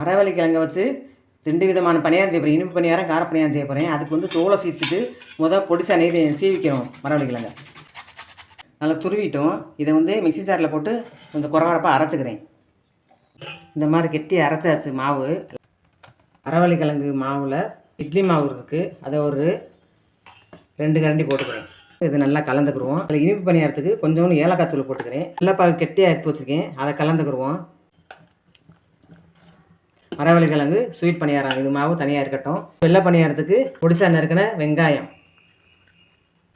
மரவள்ளி கிழங்க வச்சு ரெண்டு விதமான பணியாரம் செய்ய போகிறேன் இனிப்பு பணியாரம் கார பணியாரம் செய்ய போகிறேன் அதுக்கு வந்து தோலை சீச்சிட்டு முதல் பொடிசா நெய் சீவிக்கிறோம் மரவள்ளி கிழங்க நல்லா துருவிட்டோம். இதை வந்து மிக்ஸி சாரில் போட்டு கொஞ்சம் குறவரப்பாக அரைச்சிக்கிறேன். இந்த மாதிரி கெட்டி அரைச்சாச்சு மாவு. மரவள்ளி கிழங்கு மாவில் இட்லி மாவு இருக்குது அதை ஒரு ரெண்டு கரண்டி போட்டுக்கிறேன். இது நல்லா கலந்துக்குருவோம் அதில் இனிப்பு பணியாரத்துக்கு கொஞ்சோண்டு ஏலக்காய் தூள் போட்டுக்கிறேன். வெள்ளைப்பாகு கெட்டியாக எடுத்து வச்சுருக்கேன். அதை கலந்துக்குருவோம் மரவள்ளி கிழங்கு ஸ்வீட் பணியாரம் இது மாவு தனியாக இருக்கட்டும். வெள்ளை பணியாரத்துக்கு பொடிசா நறுக்கின வெங்காயம்.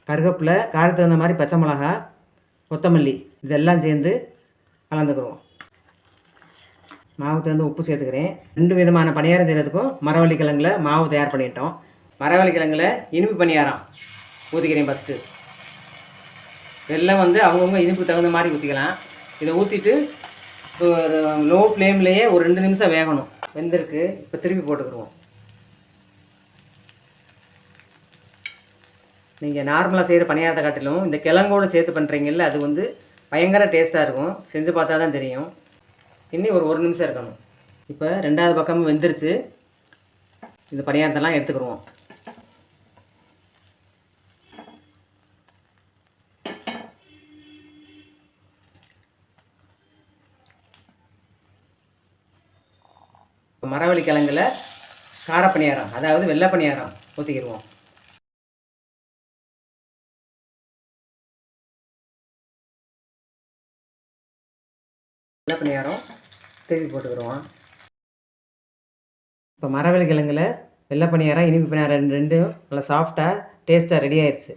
கருவேப்பிலை காரத்துக்கு தகுந்த மாதிரி பச்சை மிளகா கொத்தமல்லி இதெல்லாம் சேர்ந்து கலந்துக்கிறோம் மாவு தகுந்த உப்பு சேர்த்துக்கிறேன். ரெண்டு விதமான பணியாரம் செய்கிறதுக்கும் மரவள்ளி கிழங்குல மாவு தயார் பண்ணிட்டோம். மரவள்ளி கிழங்குல இனிப்பு பணியாரம் ஊற்றிக்கிறேன் ஃபஸ்ட்டு வெள்ளம் வந்து அவங்கவுங்க இனிப்பு தகுந்த மாதிரி ஊற்றிக்கலாம் இதை ஊற்றிட்டு ஒரு லோ ஃப்ளேம்லேயே ஒரு ரெண்டு நிமிஷம் வேகணும். வெந்திருக்கு. இப்போ திருப்பி போட்டுக்கிடுவோம் நீங்கள் நார்மலாக செய்கிற பணியாரத்தை காட்டிலும் இந்த கிழங்கோடு சேர்த்து பண்ணுறீங்கல்ல அது வந்து பயங்கர டேஸ்ட்டாக இருக்கும். செஞ்சு பார்த்தா தான் தெரியும். இன்னும் ஒரு ஒரு நிமிஷம் இருக்கணும். இப்போ ரெண்டாவது பக்கமும் வெந்துருச்சு. இந்த பணியாரத்தெல்லாம் எடுத்துக்கிடுவோம் இப்போ மரவள்ளி கிழங்குல கார பணியாரம் அதாவது வெள்ளை பணியாரம் ஊற்றிக்கிடுவோம் வெள்ளை பணியாரம் திருப்பி போட்டுக்கிடுவோம் இப்போ மரவள்ளி கிழங்குல வெள்ளை பணியாரம் இனிப்பு பணியாரம் ரெண்டு ரெண்டும் நல்லா சாஃப்டாக டேஸ்ட்டாக ரெடி ஆயிடுச்சு